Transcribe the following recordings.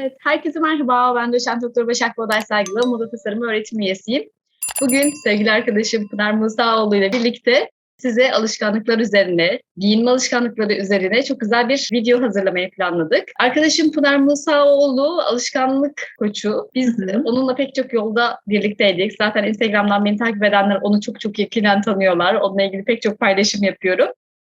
Evet, herkese merhaba. Ben doçent doktor Başak Boday Saygılı, moda tasarımı öğretim üyesiyim. Bugün sevgili arkadaşım Pınar Musaoğlu ile birlikte size alışkanlıklar üzerine, giyinme alışkanlıkları üzerine çok güzel bir video hazırlamayı planladık. Arkadaşım Pınar Musaoğlu alışkanlık koçu. Biz onunla pek çok yolda birlikteydik. Zaten Instagram'dan beni takip edenler onu çok çok yakinen tanıyorlar. Onunla ilgili pek çok paylaşım yapıyorum.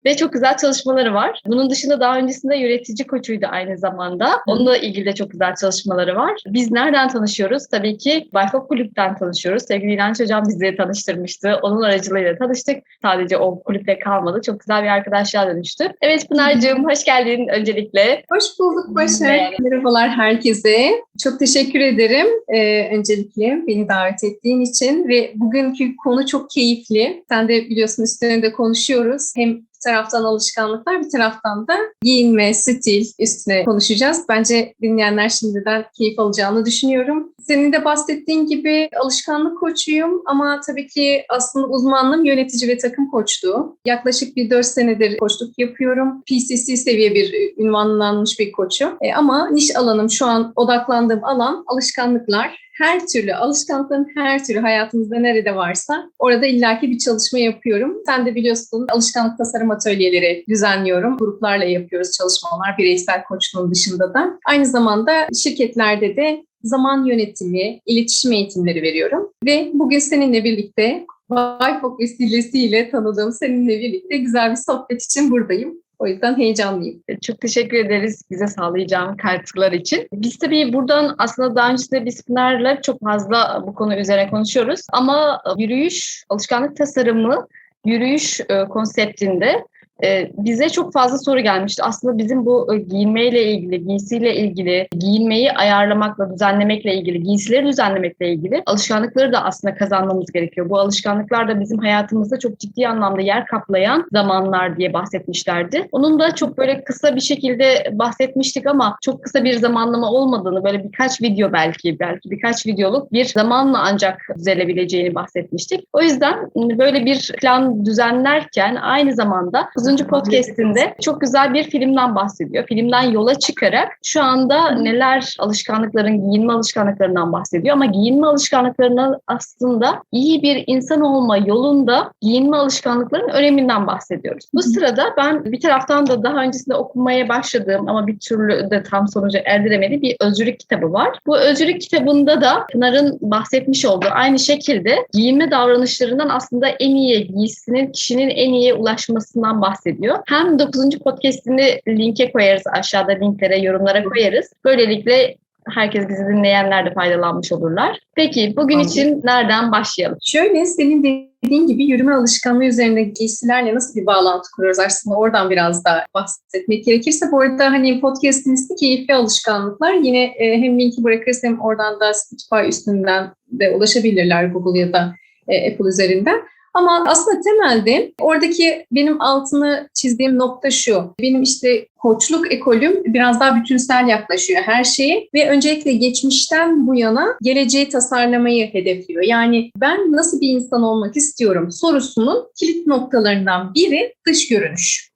Ve çok güzel çalışmaları var. Bunun dışında daha öncesinde yönetici koçuydu aynı zamanda. Onunla ilgili de çok güzel çalışmaları var. Biz nereden tanışıyoruz? Tabii ki Bayfok Kulüp'ten tanışıyoruz. Sevgili İlhanç Hocam bizi tanıştırmıştı. Onun aracılığıyla tanıştık. Sadece o kulüpte kalmadı. Çok güzel bir arkadaşlığa dönüştü. Evet Pınar'cığım hoş geldin öncelikle. Hoş bulduk Başak. Merhaba. Merhabalar herkese. Çok teşekkür ederim ee, öncelikle beni davet ettiğin için ve bugünkü konu çok keyifli. Sen de biliyorsun üstüne de konuşuyoruz. Hem taraftan alışkanlıklar bir taraftan da giyinme, stil üstüne konuşacağız. Bence dinleyenler şimdiden keyif alacağını düşünüyorum. Senin de bahsettiğin gibi alışkanlık koçuyum ama tabii ki aslında uzmanlığım yönetici ve takım koçluğu. Yaklaşık bir 4 senedir koçluk yapıyorum. PCC seviye bir ünvanlanmış bir koçum. E, ama niş alanım şu an odaklandığım alan alışkanlıklar. Her türlü alışkanlıkların her türlü hayatımızda nerede varsa orada illaki bir çalışma yapıyorum. Sen de biliyorsun alışkanlık tasarım atölyeleri düzenliyorum. Gruplarla yapıyoruz çalışmalar bireysel koçluğun dışında da. Aynı zamanda şirketlerde de zaman yönetimi, iletişim eğitimleri veriyorum. Ve bugün seninle birlikte Bayfok vesilesiyle tanıdığım seninle birlikte güzel bir sohbet için buradayım. O yüzden heyecanlıyım. Çok teşekkür ederiz bize sağlayacağın katkılar için. Biz tabii buradan aslında daha öncesinde Pınar'la çok fazla bu konu üzerine konuşuyoruz. Ama yürüyüş, alışkanlık tasarımı, yürüyüş e, konseptinde e, bize çok fazla soru gelmişti. Aslında bizim bu e, giyinmeyle ilgili, giysiyle ilgili, giyinmeyi ayarlamakla, düzenlemekle ilgili, giysileri düzenlemekle ilgili alışkanlıkları da aslında kazanmamız gerekiyor. Bu alışkanlıklar da bizim hayatımızda çok ciddi anlamda yer kaplayan zamanlar diye bahsetmişlerdi. Onun da çok böyle kısa bir şekilde bahsetmiştik ama çok kısa bir zamanlama olmadığını, böyle birkaç video belki, belki birkaç videoluk bir zamanla ancak düzelebileceğini bahsetmiştik. O yüzden böyle bir plan düzenlerken aynı zamanda 9. podcast'inde çok güzel bir filmden bahsediyor. Filmden yola çıkarak şu anda neler alışkanlıkların, giyinme alışkanlıklarından bahsediyor ama giyinme alışkanlıklarının aslında iyi bir insan olma yolunda giyinme alışkanlıklarının öneminden bahsediyoruz. Bu sırada ben bir taraftan da daha öncesinde okumaya başladığım ama bir türlü de tam sonuca erdiremediği bir özgürlük kitabı var. Bu özgürlük kitabında da Pınar'ın bahsetmiş olduğu aynı şekilde giyinme davranışlarından aslında en iyi giysinin kişinin en iyiye ulaşmasından bahsediyor. Hem 9. podcast'ini linke koyarız aşağıda linklere, yorumlara koyarız. Böylelikle herkes bizi dinleyenler de faydalanmış olurlar. Peki bugün Anladım. için nereden başlayalım? Şöyle senin dediğin gibi yürüme alışkanlığı üzerinde giysilerle nasıl bir bağlantı kuruyoruz aslında oradan biraz da bahsetmek gerekirse. Bu arada hani podcast'in ismi keyifli alışkanlıklar. Yine e, hem linki bırakırız hem oradan da Spotify üstünden de ulaşabilirler Google ya da e, Apple üzerinden. Ama aslında temelde oradaki benim altını çizdiğim nokta şu. Benim işte koçluk ekolüm biraz daha bütünsel yaklaşıyor her şeye ve öncelikle geçmişten bu yana geleceği tasarlamayı hedefliyor. Yani ben nasıl bir insan olmak istiyorum sorusunun kilit noktalarından biri dış görünüş.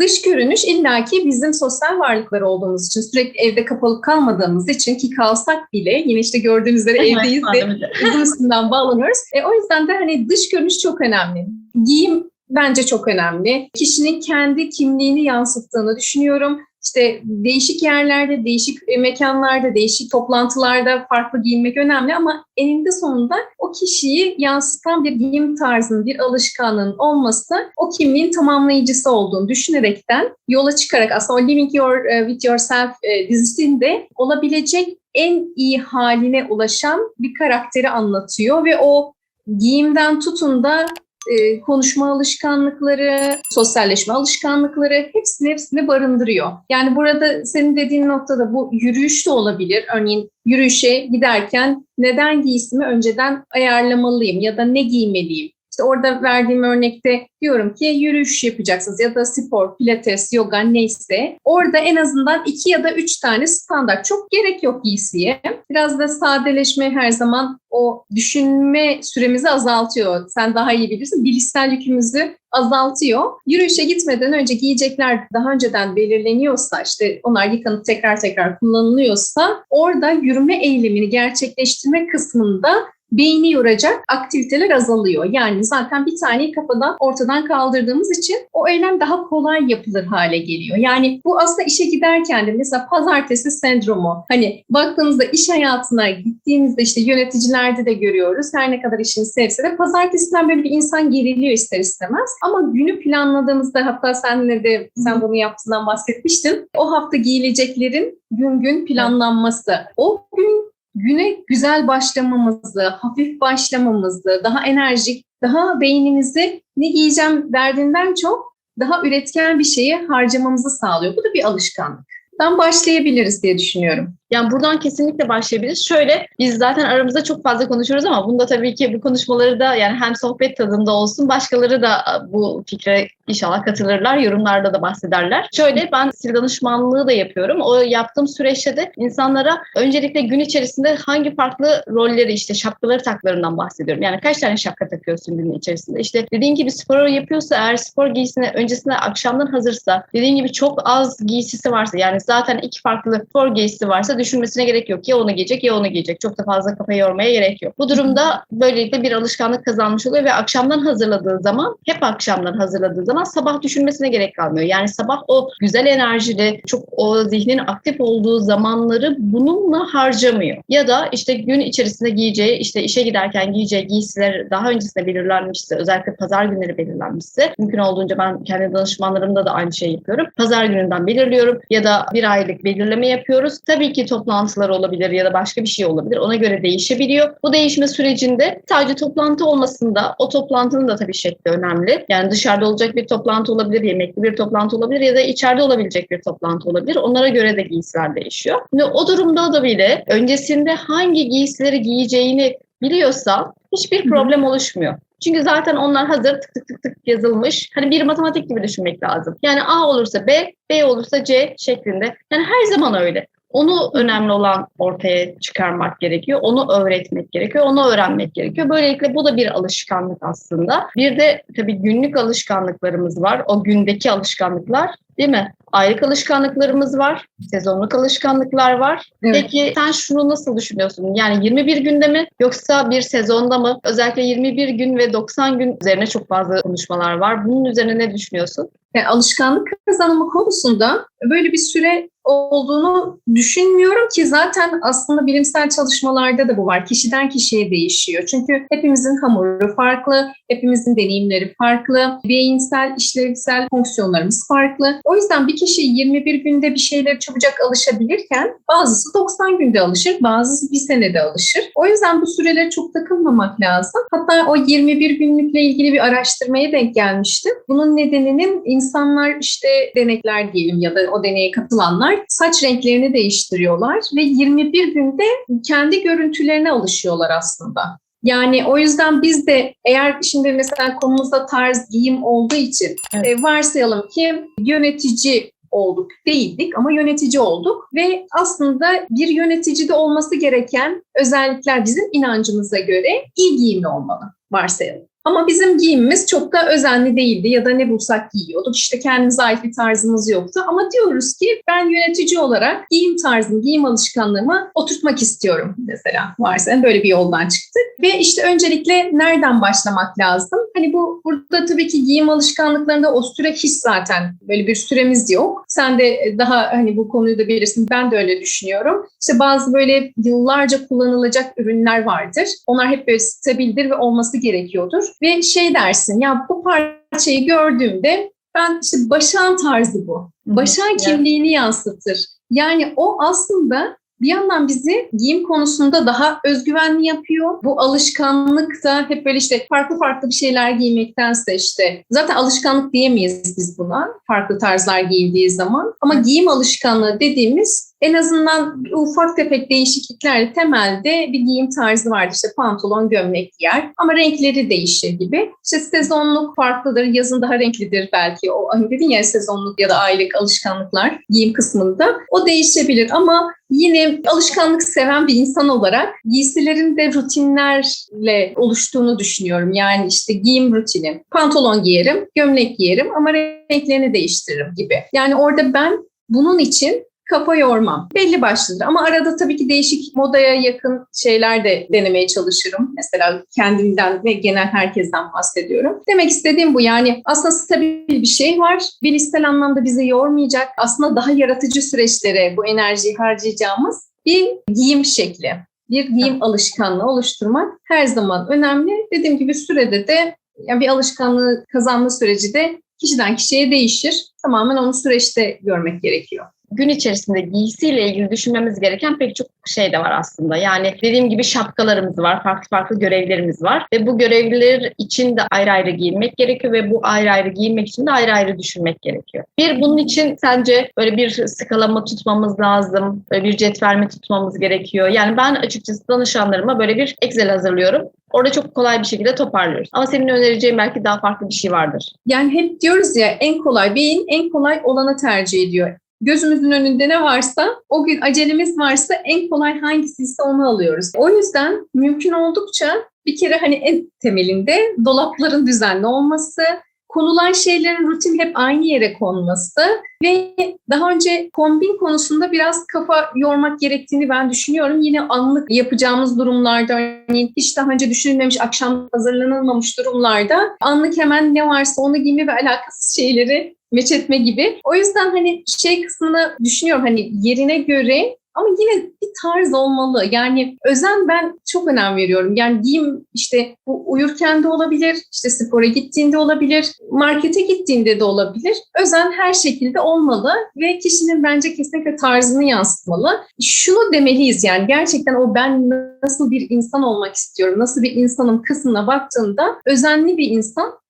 Dış görünüş illaki bizim sosyal varlıklar olduğumuz için sürekli evde kapalı kalmadığımız için ki kalsak bile yine işte gördüğünüz üzere evdeyiz ve üstünden bağlanıyoruz. E, o yüzden de hani dış görünüş çok önemli. Giyim bence çok önemli. Kişinin kendi kimliğini yansıttığını düşünüyorum. İşte değişik yerlerde, değişik e, mekanlarda, değişik toplantılarda farklı giyinmek önemli ama eninde sonunda o kişiyi yansıtan bir giyim tarzının, bir alışkanlığın olması o kimliğin tamamlayıcısı olduğunu düşünerekten yola çıkarak aslında o Living Your e, With Yourself e, dizisinde olabilecek en iyi haline ulaşan bir karakteri anlatıyor ve o giyimden tutun da e, konuşma alışkanlıkları, sosyalleşme alışkanlıkları hepsini hepsini barındırıyor. Yani burada senin dediğin noktada bu yürüyüş de olabilir. Örneğin yürüyüşe giderken neden giysimi önceden ayarlamalıyım ya da ne giymeliyim? İşte orada verdiğim örnekte diyorum ki yürüyüş yapacaksınız ya da spor, pilates, yoga neyse. Orada en azından iki ya da üç tane standart. Çok gerek yok giysiye. Biraz da sadeleşme her zaman o düşünme süremizi azaltıyor. Sen daha iyi bilirsin. Bilişsel yükümüzü azaltıyor. Yürüyüşe gitmeden önce giyecekler daha önceden belirleniyorsa işte onlar yıkanıp tekrar tekrar kullanılıyorsa orada yürüme eylemini gerçekleştirme kısmında beyni yoracak aktiviteler azalıyor. Yani zaten bir taneyi kafadan ortadan kaldırdığımız için o eylem daha kolay yapılır hale geliyor. Yani bu aslında işe giderken de mesela pazartesi sendromu. Hani baktığımızda iş hayatına gittiğimizde işte yöneticilerde de görüyoruz. Her ne kadar işini sevse de pazartesinden böyle bir insan geriliyor ister istemez. Ama günü planladığımızda hatta senle de sen bunu yaptığından bahsetmiştin. O hafta giyileceklerin gün gün planlanması. O gün güne güzel başlamamızı, hafif başlamamızı, daha enerjik, daha beynimizi ne giyeceğim derdinden çok daha üretken bir şeyi harcamamızı sağlıyor. Bu da bir alışkanlık. Dan başlayabiliriz diye düşünüyorum. Yani buradan kesinlikle başlayabiliriz. Şöyle biz zaten aramızda çok fazla konuşuyoruz ama bunda tabii ki bu konuşmaları da yani hem sohbet tadında olsun başkaları da bu fikre inşallah katılırlar. Yorumlarda da bahsederler. Şöyle ben stil danışmanlığı da yapıyorum. O yaptığım süreçte de insanlara öncelikle gün içerisinde hangi farklı rolleri işte şapkaları taklarından bahsediyorum. Yani kaç tane şapka takıyorsun gün içerisinde? İşte dediğin gibi spor yapıyorsa eğer spor giysisine öncesinde akşamdan hazırsa dediğin gibi çok az giysisi varsa yani zaten iki farklı spor giysisi varsa düşünmesine gerek yok. Ya onu giyecek ya onu giyecek. Çok da fazla kafayı yormaya gerek yok. Bu durumda böylelikle bir alışkanlık kazanmış oluyor ve akşamdan hazırladığı zaman, hep akşamdan hazırladığı zaman sabah düşünmesine gerek kalmıyor. Yani sabah o güzel enerjili, çok o zihnin aktif olduğu zamanları bununla harcamıyor. Ya da işte gün içerisinde giyeceği, işte işe giderken giyeceği giysiler daha öncesinde belirlenmişse, özellikle pazar günleri belirlenmişse, mümkün olduğunca ben kendi danışmanlarımda da aynı şeyi yapıyorum. Pazar gününden belirliyorum ya da bir aylık belirleme yapıyoruz. Tabii ki toplantılar olabilir ya da başka bir şey olabilir. Ona göre değişebiliyor. Bu değişme sürecinde sadece toplantı olmasında o toplantının da tabii şekli önemli. Yani dışarıda olacak bir toplantı olabilir, yemekli bir toplantı olabilir ya da içeride olabilecek bir toplantı olabilir. Onlara göre de giysiler değişiyor. Ve o durumda da bile öncesinde hangi giysileri giyeceğini biliyorsa hiçbir problem oluşmuyor. Çünkü zaten onlar hazır tık tık tık tık yazılmış. Hani bir matematik gibi düşünmek lazım. Yani A olursa B, B olursa C şeklinde. Yani her zaman öyle. Onu önemli olan ortaya çıkarmak gerekiyor. Onu öğretmek gerekiyor. Onu öğrenmek gerekiyor. Böylelikle bu da bir alışkanlık aslında. Bir de tabii günlük alışkanlıklarımız var. O gündeki alışkanlıklar değil mi? Aylık alışkanlıklarımız var. Sezonluk alışkanlıklar var. Evet. Peki sen şunu nasıl düşünüyorsun? Yani 21 günde mi yoksa bir sezonda mı? Özellikle 21 gün ve 90 gün üzerine çok fazla konuşmalar var. Bunun üzerine ne düşünüyorsun? Yani alışkanlık kazanımı konusunda böyle bir süre olduğunu düşünmüyorum ki zaten aslında bilimsel çalışmalarda da bu var. Kişiden kişiye değişiyor. Çünkü hepimizin hamuru farklı, hepimizin deneyimleri farklı, beyinsel, işlevsel fonksiyonlarımız farklı. O yüzden bir kişi 21 günde bir şeylere çabucak alışabilirken bazısı 90 günde alışır, bazısı bir senede alışır. O yüzden bu sürelere çok takılmamak lazım. Hatta o 21 günlükle ilgili bir araştırmaya denk gelmiştim. Bunun nedeninin insanlar işte denekler diyelim ya da o deneye katılanlar saç renklerini değiştiriyorlar ve 21 günde kendi görüntülerine alışıyorlar aslında. Yani o yüzden biz de eğer şimdi mesela konumuzda tarz giyim olduğu için Evet. e, varsayalım ki yönetici olduk değildik ama yönetici olduk ve aslında bir yöneticide olması gereken özellikler bizim inancımıza göre iyi giyimli olmalı varsayalım. Ama bizim giyimimiz çok da özenli değildi ya da ne bulsak giyiyorduk. İşte kendimize ait bir tarzımız yoktu. Ama diyoruz ki ben yönetici olarak giyim tarzımı, giyim alışkanlığımı oturtmak istiyorum mesela varsa böyle bir yoldan çıktık. Ve işte öncelikle nereden başlamak lazım? Hani bu burada tabii ki giyim alışkanlıklarında o süre hiç zaten böyle bir süremiz yok. Sen de daha hani bu konuyu da bilirsin. Ben de öyle düşünüyorum. İşte bazı böyle yıllarca kullanılacak ürünler vardır. Onlar hep böyle stabildir ve olması gerekiyordur. Ve şey dersin ya bu parçayı gördüğümde ben işte başağın tarzı bu. Başağın Evet. kimliğini yansıtır. Yani o aslında bir yandan bizi giyim konusunda daha özgüvenli yapıyor. Bu alışkanlık da hep böyle işte farklı farklı bir şeyler giymektense işte zaten alışkanlık diyemeyiz biz buna farklı tarzlar giyildiği zaman. Ama giyim alışkanlığı dediğimiz en azından ufak tefek değişikliklerle temelde bir giyim tarzı vardır. İşte pantolon, gömlek giyer ama renkleri değişir gibi. İşte sezonluk farklıdır, yazın daha renklidir belki. O hani dedin ya sezonluk ya da aylık alışkanlıklar giyim kısmında. O değişebilir ama yine alışkanlık seven bir insan olarak giysilerin de rutinlerle oluştuğunu düşünüyorum. Yani işte giyim rutini. Pantolon giyerim, gömlek giyerim ama renklerini değiştiririm gibi. Yani orada ben bunun için kafa yormam. Belli başlıdır ama arada tabii ki değişik modaya yakın şeyler de denemeye çalışırım. Mesela kendimden ve genel herkesten bahsediyorum. Demek istediğim bu yani aslında stabil bir şey var. Bilişsel anlamda bizi yormayacak. Aslında daha yaratıcı süreçlere bu enerjiyi harcayacağımız bir giyim şekli. Bir giyim alışkanlığı oluşturmak her zaman önemli. Dediğim gibi sürede de yani bir alışkanlığı kazanma süreci de kişiden kişiye değişir. Tamamen onu süreçte görmek gerekiyor gün içerisinde giysiyle ilgili düşünmemiz gereken pek çok şey de var aslında. Yani dediğim gibi şapkalarımız var, farklı farklı görevlerimiz var ve bu görevler için de ayrı ayrı giyinmek gerekiyor ve bu ayrı ayrı giyinmek için de ayrı ayrı düşünmek gerekiyor. Bir bunun için sence böyle bir skalama tutmamız lazım, böyle bir cetvel mi tutmamız gerekiyor? Yani ben açıkçası danışanlarıma böyle bir Excel hazırlıyorum. Orada çok kolay bir şekilde toparlıyoruz. Ama senin önereceğin belki daha farklı bir şey vardır. Yani hep diyoruz ya en kolay beyin en kolay olanı tercih ediyor gözümüzün önünde ne varsa, o gün acelemiz varsa en kolay hangisiyse onu alıyoruz. O yüzden mümkün oldukça bir kere hani en temelinde dolapların düzenli olması, konulan şeylerin rutin hep aynı yere konması ve daha önce kombin konusunda biraz kafa yormak gerektiğini ben düşünüyorum. Yine anlık yapacağımız durumlarda örneğin hiç daha önce düşünülmemiş, akşam hazırlanılmamış durumlarda anlık hemen ne varsa onu giyme ve alakasız şeyleri meç etme gibi. O yüzden hani şey kısmını düşünüyorum hani yerine göre ama yine bir tarz olmalı. Yani özen ben çok önem veriyorum. Yani giyim işte bu uyurken de olabilir, işte spora gittiğinde olabilir, markete gittiğinde de olabilir. Özen her şekilde olmalı ve kişinin bence kesinlikle tarzını yansıtmalı. Şunu demeliyiz yani gerçekten o ben nasıl bir insan olmak istiyorum, nasıl bir insanım kısmına baktığında özenli bir insan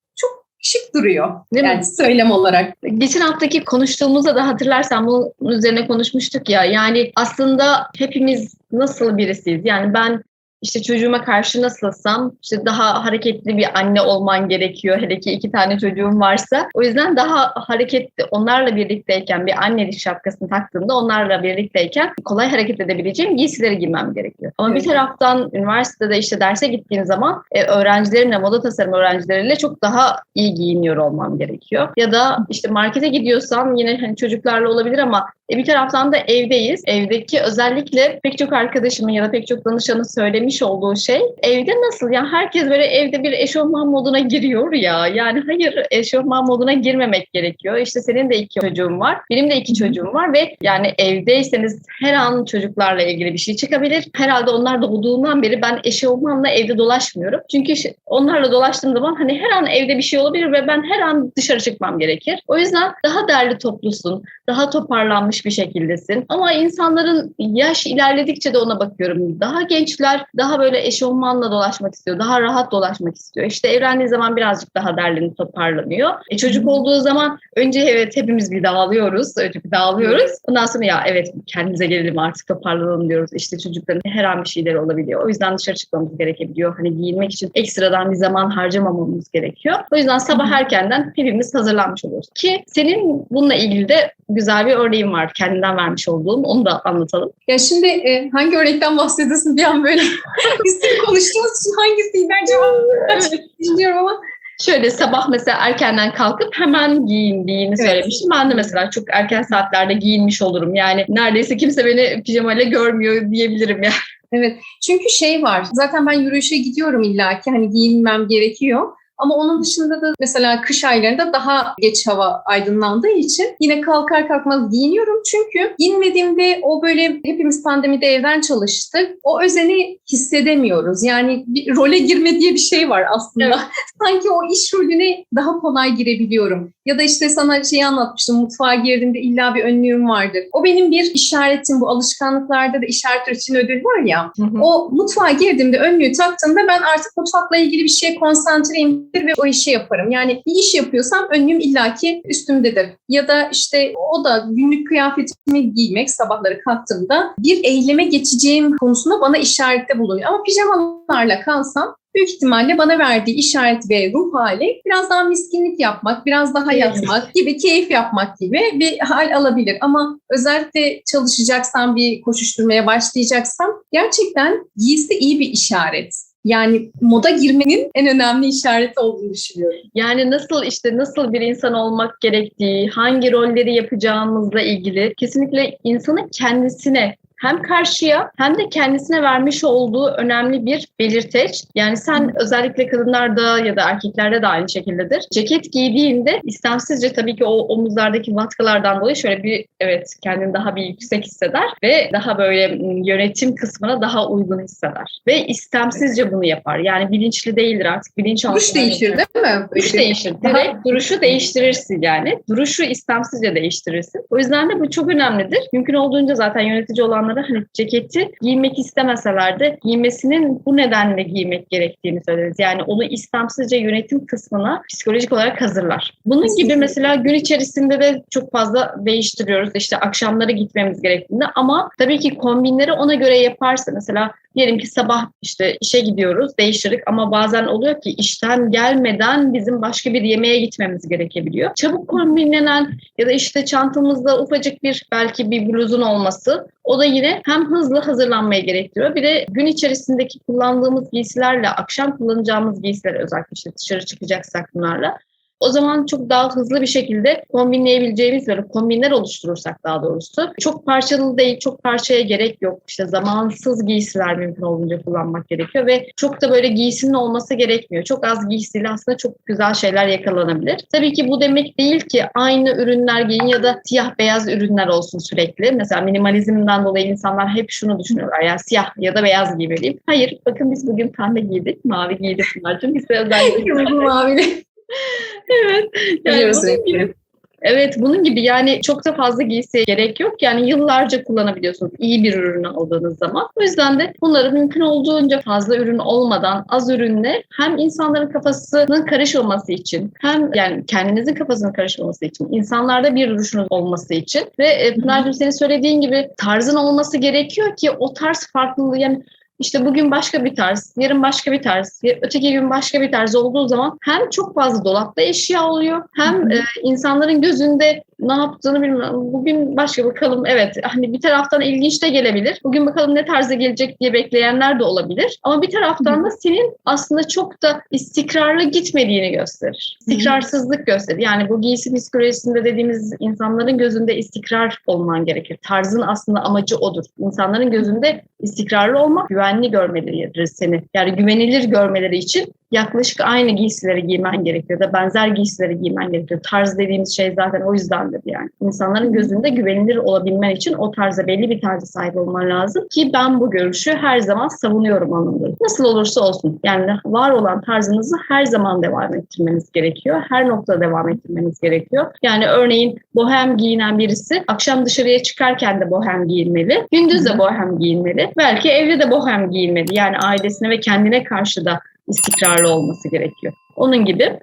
şık duruyor. Değil yani mi? söylem olarak. Geçen haftaki konuştuğumuzda da hatırlarsan bunun üzerine konuşmuştuk ya. Yani aslında hepimiz nasıl birisiyiz? Yani ben işte çocuğuma karşı nasılsam işte daha hareketli bir anne olman gerekiyor. Hele ki iki tane çocuğum varsa. O yüzden daha hareketli onlarla birlikteyken bir annelik şapkasını taktığımda onlarla birlikteyken kolay hareket edebileceğim giysileri giymem gerekiyor. Ama evet. bir taraftan üniversitede işte derse gittiğim zaman e, öğrencilerimle, moda tasarım öğrencileriyle çok daha iyi giyiniyor olmam gerekiyor. Ya da işte markete gidiyorsam yine hani çocuklarla olabilir ama bir taraftan da evdeyiz. Evdeki özellikle pek çok arkadaşımın ya da pek çok danışanın söylemiş olduğu şey evde nasıl? Yani herkes böyle evde bir eşofman moduna giriyor ya. Yani hayır eşofman moduna girmemek gerekiyor. İşte senin de iki çocuğun var. Benim de iki çocuğum var ve yani evdeyseniz her an çocuklarla ilgili bir şey çıkabilir. Herhalde onlar doğduğundan beri ben eşofmanla evde dolaşmıyorum. Çünkü onlarla dolaştığım zaman hani her an evde bir şey olabilir ve ben her an dışarı çıkmam gerekir. O yüzden daha derli toplusun, daha toparlanmış bir şekildesin. Ama insanların yaş ilerledikçe de ona bakıyorum. Daha gençler daha böyle eşofmanla dolaşmak istiyor. Daha rahat dolaşmak istiyor. İşte evlendiği zaman birazcık daha derlenip toparlanıyor. E çocuk olduğu zaman önce evet hepimiz bir dağılıyoruz. Önce bir dağılıyoruz. Ondan sonra ya evet kendimize gelelim artık toparlanalım diyoruz. İşte çocukların her an bir şeyleri olabiliyor. O yüzden dışarı çıkmamız gerekebiliyor. Hani giyinmek için ekstradan bir zaman harcamamamız gerekiyor. O yüzden sabah erkenden hepimiz hazırlanmış oluyoruz. Ki senin bununla ilgili de güzel bir örneğin var. Kendinden vermiş olduğum. Onu da anlatalım. Ya şimdi e, hangi örnekten bahsediyorsun bir an böyle biz konuştuğumuz için hangisiydi acaba? Evet. Düşünüyorum ama Şöyle sabah mesela erkenden kalkıp hemen giyindiğini evet. söylemiştim. Ben de mesela çok erken saatlerde giyinmiş olurum. Yani neredeyse kimse beni pijamayla görmüyor diyebilirim yani. Evet. Çünkü şey var. Zaten ben yürüyüşe gidiyorum illaki hani giyinmem gerekiyor. Ama onun dışında da mesela kış aylarında daha geç hava aydınlandığı için yine kalkar kalkmaz giyiniyorum. Çünkü giyinmediğimde o böyle hepimiz pandemide evden çalıştık. O özeni hissedemiyoruz. Yani bir role girme diye bir şey var aslında. Evet. Sanki o iş rolüne daha kolay girebiliyorum. Ya da işte sana şeyi anlatmıştım. Mutfağa girdiğimde illa bir önlüğüm vardır. O benim bir işaretim. Bu alışkanlıklarda da işaret için ödül var ya. Hı hı. O mutfağa girdiğimde önlüğü taktığımda ben artık mutfakla ilgili bir şeye konsantreyimdir ve o işi yaparım. Yani bir iş yapıyorsam önlüğüm illaki üstümdedir. Ya da işte o da günlük kıyafetimi giymek sabahları kalktığımda bir eyleme geçeceğim konusunda bana işarette bulunuyor. Ama pijamalarla kalsam büyük ihtimalle bana verdiği işaret ve ruh hali biraz daha miskinlik yapmak, biraz daha yatmak gibi, keyif yapmak gibi bir hal alabilir. Ama özellikle çalışacaksam, bir koşuşturmaya başlayacaksam gerçekten giysi iyi bir işaret. Yani moda girmenin en önemli işareti olduğunu düşünüyorum. Yani nasıl işte nasıl bir insan olmak gerektiği, hangi rolleri yapacağımızla ilgili kesinlikle insanın kendisine hem karşıya hem de kendisine vermiş olduğu önemli bir belirteç. Yani sen özellikle kadınlarda ya da erkeklerde de aynı şekildedir. Ceket giydiğinde istemsizce tabii ki o omuzlardaki vatkalardan dolayı şöyle bir evet kendini daha bir yüksek hisseder ve daha böyle yönetim kısmına daha uygun hisseder. Ve istemsizce bunu yapar. Yani bilinçli değildir artık. Bilinç Duruş değişir değil mi? Duruş değişir. Direkt duruşu değiştirirsin yani. Duruşu istemsizce değiştirirsin. O yüzden de bu çok önemlidir. Mümkün olduğunca zaten yönetici olanlara hani ceketi giymek istemeseler de giymesinin bu nedenle giymek gerektiğini söyleriz. Yani onu istemsizce yönetim kısmına psikolojik olarak hazırlar. Bunun gibi mesela gün içerisinde de çok fazla değiştiriyoruz. İşte akşamları gitmemiz gerektiğinde ama tabii ki kombinleri ona göre yaparsa mesela Diyelim ki sabah işte işe gidiyoruz, değiştirdik ama bazen oluyor ki işten gelmeden bizim başka bir yemeğe gitmemiz gerekebiliyor. Çabuk kombinlenen ya da işte çantamızda ufacık bir belki bir bluzun olması o da yine hem hızlı hazırlanmayı gerektiriyor. Bir de gün içerisindeki kullandığımız giysilerle akşam kullanacağımız giysiler özellikle işte dışarı çıkacaksak bunlarla o zaman çok daha hızlı bir şekilde kombinleyebileceğimiz böyle kombinler oluşturursak daha doğrusu. Çok parçalı değil, çok parçaya gerek yok. İşte zamansız giysiler mümkün olduğunca kullanmak gerekiyor ve çok da böyle giysinin olması gerekmiyor. Çok az giysiyle aslında çok güzel şeyler yakalanabilir. Tabii ki bu demek değil ki aynı ürünler giyin ya da siyah beyaz ürünler olsun sürekli. Mesela minimalizmden dolayı insanlar hep şunu düşünüyorlar. Ya siyah ya da beyaz giymeliyim. Hayır, bakın biz bugün pembe giydik, mavi giydik Pınar'cığım. Biz de özellikle mavili. evet. Yani Biliyoruz bunun gibi, evet bunun gibi yani çok da fazla giysiye gerek yok. Yani yıllarca kullanabiliyorsunuz iyi bir ürünü aldığınız zaman. O yüzden de bunları mümkün olduğunca fazla ürün olmadan az ürünle hem insanların kafasının karışmaması için hem yani kendinizin kafasının karışmaması için insanlarda bir duruşunuz olması için ve e, Pınar'cığım senin söylediğin gibi tarzın olması gerekiyor ki o tarz farklılığı yani işte bugün başka bir tarz, yarın başka bir tarz, öteki gün başka bir tarz olduğu zaman hem çok fazla dolapta eşya oluyor hem e, insanların gözünde ne yaptığını bilmiyorum. Bugün başka bakalım evet hani bir taraftan ilginç de gelebilir. Bugün bakalım ne tarzda gelecek diye bekleyenler de olabilir. Ama bir taraftan da senin aslında çok da istikrarlı gitmediğini gösterir. İstikrarsızlık gösterir. Yani bu giysi psikolojisinde dediğimiz insanların gözünde istikrar olman gerekir. Tarzın aslında amacı odur. İnsanların gözünde istikrarlı olmak, güvenli görmeleri seni. Yani güvenilir görmeleri için yaklaşık aynı giysileri giymen gerekiyor da benzer giysileri giymen gerekiyor. Tarz dediğimiz şey zaten o yüzdendir yani. İnsanların gözünde güvenilir olabilmen için o tarza belli bir tarza sahip olman lazım ki ben bu görüşü her zaman savunuyorum anlamında. Nasıl olursa olsun yani var olan tarzınızı her zaman devam ettirmeniz gerekiyor. Her noktada devam ettirmeniz gerekiyor. Yani örneğin bohem giyinen birisi akşam dışarıya çıkarken de bohem giyinmeli. Gündüz de bohem giyinmeli. Belki evde de bohem giyinmeli. Yani ailesine ve kendine karşı da istikrarlı olması gerekiyor. Onun gibi